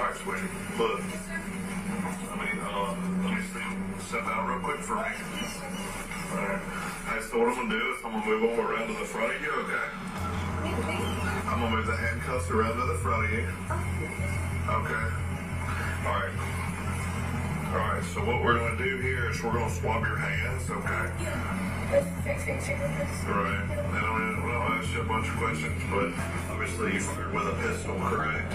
Alright, sweetie. Look. Let me, uh, let me see, step out real quick for me. Alright. Hey, so what I'm gonna do is I'm gonna move them around to the front of you, okay? I'm gonna move the handcuffs around to the front of you. Okay. Alright. Alright, so what we're gonna do here is we're gonna swab your hands, okay? Right. And I'm gonna, well, I'll ask you a bunch of questions, but obviously you fired with a pistol, correct?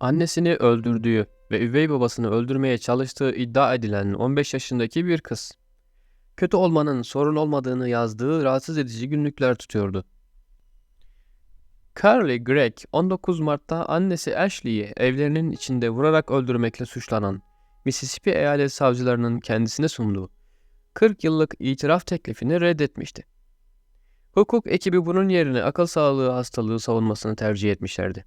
Annesini öldürdüğü ve üvey babasını öldürmeye çalıştığı iddia edilen 15 yaşındaki bir kız. Kötü olmanın sorun olmadığını yazdığı rahatsız edici günlükler tutuyordu. Carly Gregg 19 Mart'ta annesi Ashley'i evlerinin içinde vurarak öldürmekle suçlanan Mississippi eyalet savcılarının kendisine sunduğu 40 yıllık itiraf teklifini reddetmişti. Hukuk ekibi bunun yerine akıl sağlığı hastalığı savunmasını tercih etmişlerdi.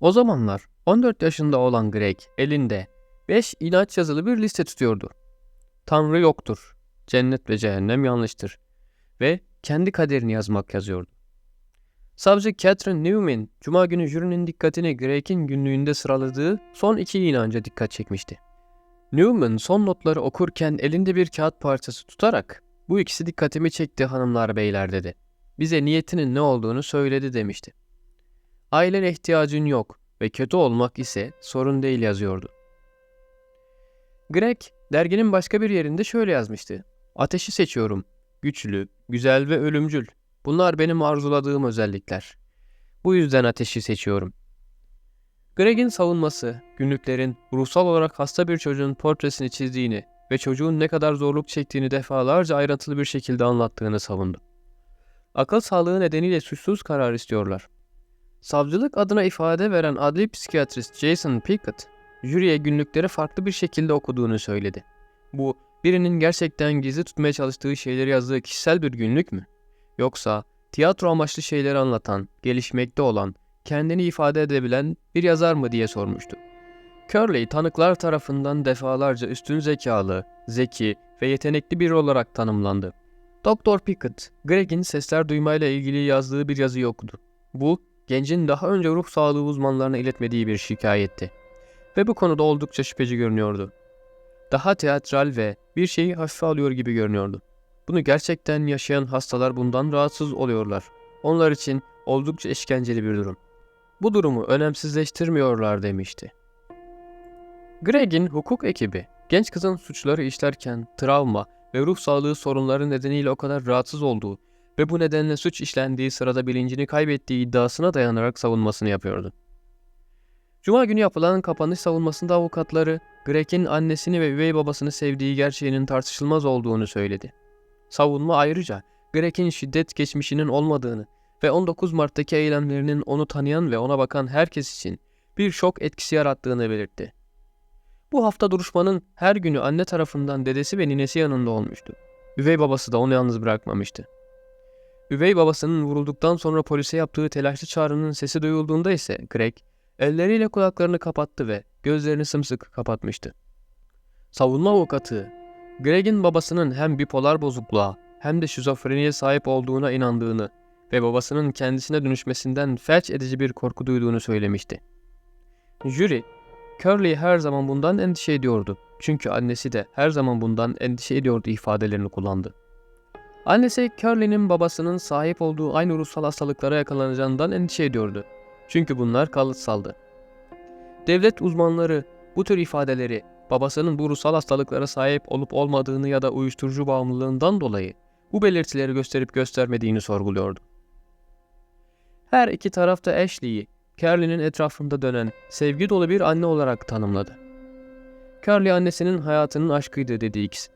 O zamanlar 14 yaşında olan Greg elinde 5 inanç yazılı bir liste tutuyordu. Tanrı yoktur, cennet ve cehennem yanlıştır ve kendi kaderini yazmak yazıyordu. Savcı Catherine Newman, Cuma günü jürinin dikkatini Greg'in günlüğünde sıraladığı son iki inanca dikkat çekmişti. Newman son notları okurken elinde bir kağıt parçası tutarak bu ikisi dikkatimi çekti hanımlar beyler dedi. Bize niyetinin ne olduğunu söyledi demişti. Ailene ihtiyacın yok ve kötü olmak ise sorun değil yazıyordu. Greg, derginin başka bir yerinde şöyle yazmıştı. Ateşi seçiyorum. Güçlü, güzel ve ölümcül. Bunlar benim arzuladığım özellikler. Bu yüzden ateşi seçiyorum. Greg'in savunması, günlüklerin ruhsal olarak hasta bir çocuğun portresini çizdiğini ve çocuğun ne kadar zorluk çektiğini defalarca ayrıntılı bir şekilde anlattığını savundu. Akıl sağlığı nedeniyle suçsuz karar istiyorlar. Savcılık adına ifade veren adli psikiyatrist Jason Pickett, jüriye günlükleri farklı bir şekilde okuduğunu söyledi. Bu, birinin gerçekten gizli tutmaya çalıştığı şeyleri yazdığı kişisel bir günlük mü? Yoksa tiyatro amaçlı şeyleri anlatan, gelişmekte olan, kendini ifade edebilen bir yazar mı diye sormuştu. Curley tanıklar tarafından defalarca üstün zekalı, zeki ve yetenekli biri olarak tanımlandı. Dr. Pickett, Greg'in sesler duymayla ilgili yazdığı bir yazıyı okudu. Bu, gencin daha önce ruh sağlığı uzmanlarına iletmediği bir şikayetti. Ve bu konuda oldukça şüpheci görünüyordu. Daha teatral ve bir şeyi hafife alıyor gibi görünüyordu. Bunu gerçekten yaşayan hastalar bundan rahatsız oluyorlar. Onlar için oldukça işkenceli bir durum. Bu durumu önemsizleştirmiyorlar demişti. Greg'in hukuk ekibi, genç kızın suçları işlerken travma ve ruh sağlığı sorunları nedeniyle o kadar rahatsız olduğu ve bu nedenle suç işlendiği sırada bilincini kaybettiği iddiasına dayanarak savunmasını yapıyordu. Cuma günü yapılan kapanış savunmasında avukatları Greg'in annesini ve üvey babasını sevdiği gerçeğinin tartışılmaz olduğunu söyledi. Savunma ayrıca Greg'in şiddet geçmişinin olmadığını ve 19 Mart'taki eylemlerinin onu tanıyan ve ona bakan herkes için bir şok etkisi yarattığını belirtti. Bu hafta duruşmanın her günü anne tarafından dedesi ve ninesi yanında olmuştu. Üvey babası da onu yalnız bırakmamıştı. Üvey babasının vurulduktan sonra polise yaptığı telaşlı çağrının sesi duyulduğunda ise Greg elleriyle kulaklarını kapattı ve gözlerini sımsıkı kapatmıştı. Savunma avukatı, Greg'in babasının hem bipolar bozukluğa hem de şizofreniye sahip olduğuna inandığını ve babasının kendisine dönüşmesinden felç edici bir korku duyduğunu söylemişti. Jüri, Curly her zaman bundan endişe ediyordu. Çünkü annesi de her zaman bundan endişe ediyordu ifadelerini kullandı. Annesi Curly'nin babasının sahip olduğu aynı ruhsal hastalıklara yakalanacağından endişe ediyordu. Çünkü bunlar kalıtsaldı. Devlet uzmanları bu tür ifadeleri babasının bu ruhsal hastalıklara sahip olup olmadığını ya da uyuşturucu bağımlılığından dolayı bu belirtileri gösterip göstermediğini sorguluyordu. Her iki tarafta Ashley'i, Carly'nin etrafında dönen sevgi dolu bir anne olarak tanımladı. Carly annesinin hayatının aşkıydı dedi ikisi.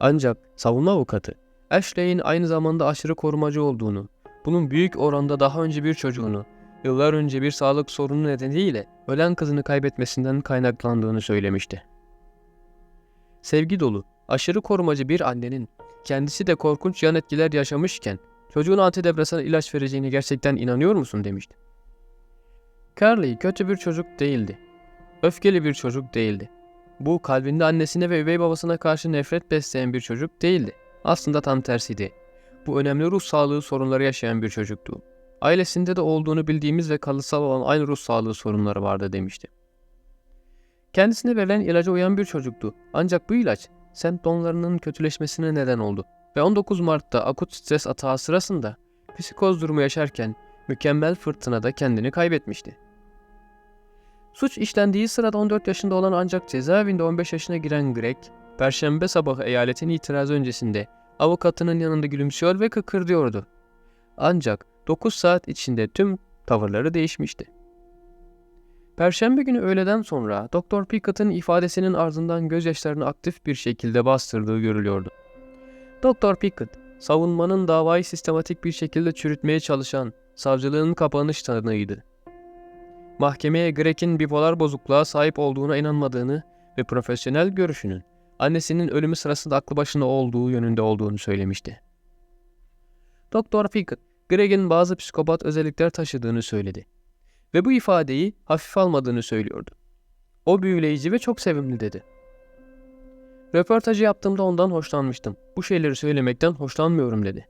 Ancak savunma avukatı Ashley'in aynı zamanda aşırı korumacı olduğunu, bunun büyük oranda daha önce bir çocuğunu, yıllar önce bir sağlık sorunu nedeniyle ölen kızını kaybetmesinden kaynaklandığını söylemişti. Sevgi dolu, aşırı korumacı bir annenin kendisi de korkunç yan etkiler yaşamışken çocuğuna antidepresan ilaç vereceğine gerçekten inanıyor musun demişti. Carly kötü bir çocuk değildi. Öfkeli bir çocuk değildi. Bu kalbinde annesine ve üvey babasına karşı nefret besleyen bir çocuk değildi. Aslında tam tersiydi. Bu önemli ruh sağlığı sorunları yaşayan bir çocuktu. Ailesinde de olduğunu bildiğimiz ve kalıtsal olan aynı ruh sağlığı sorunları vardı demişti. Kendisine verilen ilaca uyan bir çocuktu. Ancak bu ilaç semptomlarının kötüleşmesine neden oldu. Ve 19 Mart'ta akut stres atağı sırasında psikoz durumu yaşarken mükemmel fırtınada kendini kaybetmişti. Suç işlendiği sırada 14 yaşında olan ancak cezaevinde 15 yaşına giren Greg, Perşembe sabahı eyaletin itirazı öncesinde avukatının yanında gülümsüyor ve kıkırdıyordu. Ancak 9 saat içinde tüm tavırları değişmişti. Perşembe günü öğleden sonra Dr. Pickett'ın ifadesinin ardından gözyaşlarını aktif bir şekilde bastırdığı görülüyordu. Dr. Pickett, savunmanın davayı sistematik bir şekilde çürütmeye çalışan savcılığın kapanış tanığıydı. Mahkemeye Greg'in bipolar bozukluğa sahip olduğuna inanmadığını ve profesyonel görüşünün annesinin ölümü sırasında aklı başında olduğu yönünde olduğunu söylemişti. Dr. Pickett, Greg'in bazı psikopat özellikler taşıdığını söyledi ve bu ifadeyi hafif almadığını söylüyordu. O büyüleyici ve çok sevimli dedi. Röportajı yaptığımda ondan hoşlanmıştım. Bu şeyleri söylemekten hoşlanmıyorum dedi.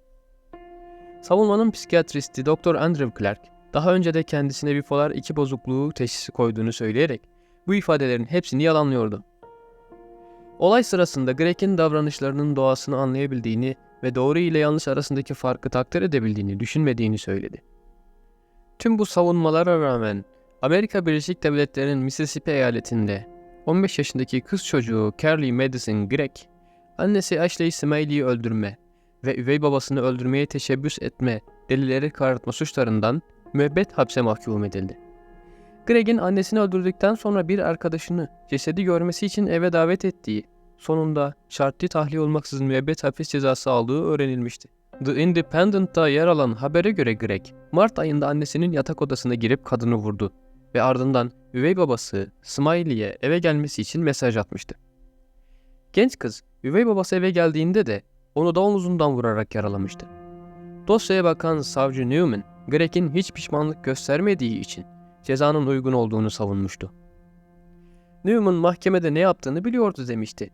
Savunmanın psikiyatristi Dr. Andrew Clark, daha önce de kendisine bipolar 2 bozukluğu teşhisi koyduğunu söyleyerek bu ifadelerin hepsini yalanlıyordu. Olay sırasında Greg'in davranışlarının doğasını anlayabildiğini ve doğru ile yanlış arasındaki farkı takdir edebildiğini düşünmediğini söyledi. Tüm bu savunmalara rağmen Amerika Birleşik Devletleri'nin Mississippi eyaletinde 15 yaşındaki kız çocuğu Carly Madison Gregg, annesi Ashley Smiley'i öldürme ve üvey babasını öldürmeye teşebbüs etme delilleri karartma suçlarından müebbet hapse mahkum edildi. Greg'in annesini öldürdükten sonra bir arkadaşını cesedi görmesi için eve davet ettiği, sonunda şartlı tahliye olmaksızın müebbet hapis cezası aldığı öğrenilmişti. The Independent'ta yer alan habere göre Greg, Mart ayında annesinin yatak odasına girip kadını vurdu ve ardından üvey babası Smiley'e eve gelmesi için mesaj atmıştı. Genç kız, üvey babası eve geldiğinde de onu da omuzundan vurarak yaralamıştı. Dosyaya bakan savcı Newman, Greg'in hiç pişmanlık göstermediği için cezanın uygun olduğunu savunmuştu. Newman mahkemede ne yaptığını biliyordu demişti.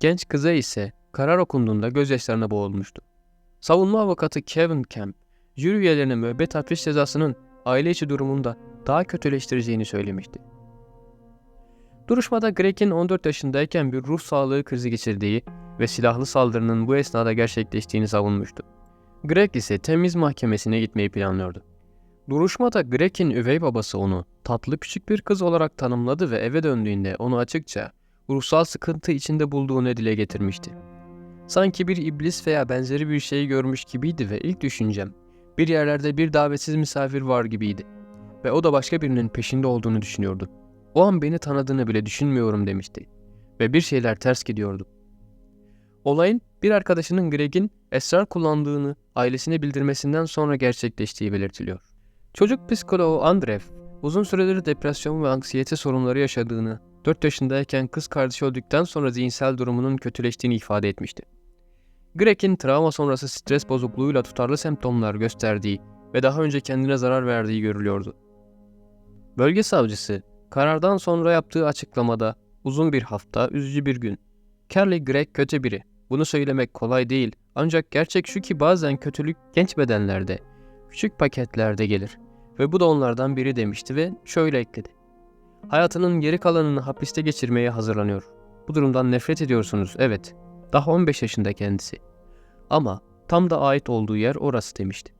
Genç kıza ise karar okunduğunda gözyaşlarına boğulmuştu. Savunma avukatı Kevin Camp, jüri üyelerine müebbet hapis cezasının aile içi durumunda daha kötüleştireceğini söylemişti. Duruşmada Greg'in 14 yaşındayken bir ruh sağlığı krizi geçirdiği ve silahlı saldırının bu esnada gerçekleştiğini savunmuştu. Greg ise temiz mahkemesine gitmeyi planlıyordu. Duruşmada Greg'in üvey babası onu tatlı küçük bir kız olarak tanımladı ve eve döndüğünde onu açıkça ruhsal sıkıntı içinde bulduğunu dile getirmişti. Sanki bir iblis veya benzeri bir şey görmüş gibiydi ve ilk düşüncem bir yerlerde bir davetsiz misafir var gibiydi ve o da başka birinin peşinde olduğunu düşünüyordu. O an beni tanıdığını bile düşünmüyorum demişti ve bir şeyler ters gidiyordu. Olayın bir arkadaşının Greg'in esrar kullandığını ailesine bildirmesinden sonra gerçekleştiği belirtiliyor. Çocuk psikoloğu Andrev, uzun süredir depresyon ve anksiyete sorunları yaşadığını, 4 yaşındayken kız kardeşi öldükten sonra zihinsel durumunun kötüleştiğini ifade etmişti. Greg'in travma sonrası stres bozukluğuyla tutarlı semptomlar gösterdiği ve daha önce kendine zarar verdiği görülüyordu. Bölge savcısı, karardan sonra yaptığı açıklamada uzun bir hafta, üzücü bir gün. Carly Gregg kötü biri. Bunu söylemek kolay değil ancak gerçek şu ki bazen kötülük genç bedenlerde, küçük paketlerde gelir ve bu da onlardan biri demişti ve şöyle ekledi. Hayatının geri kalanını hapiste geçirmeye hazırlanıyor. Bu durumdan nefret ediyorsunuz, evet. Daha 15 yaşında kendisi. Ama tam da ait olduğu yer orası demişti.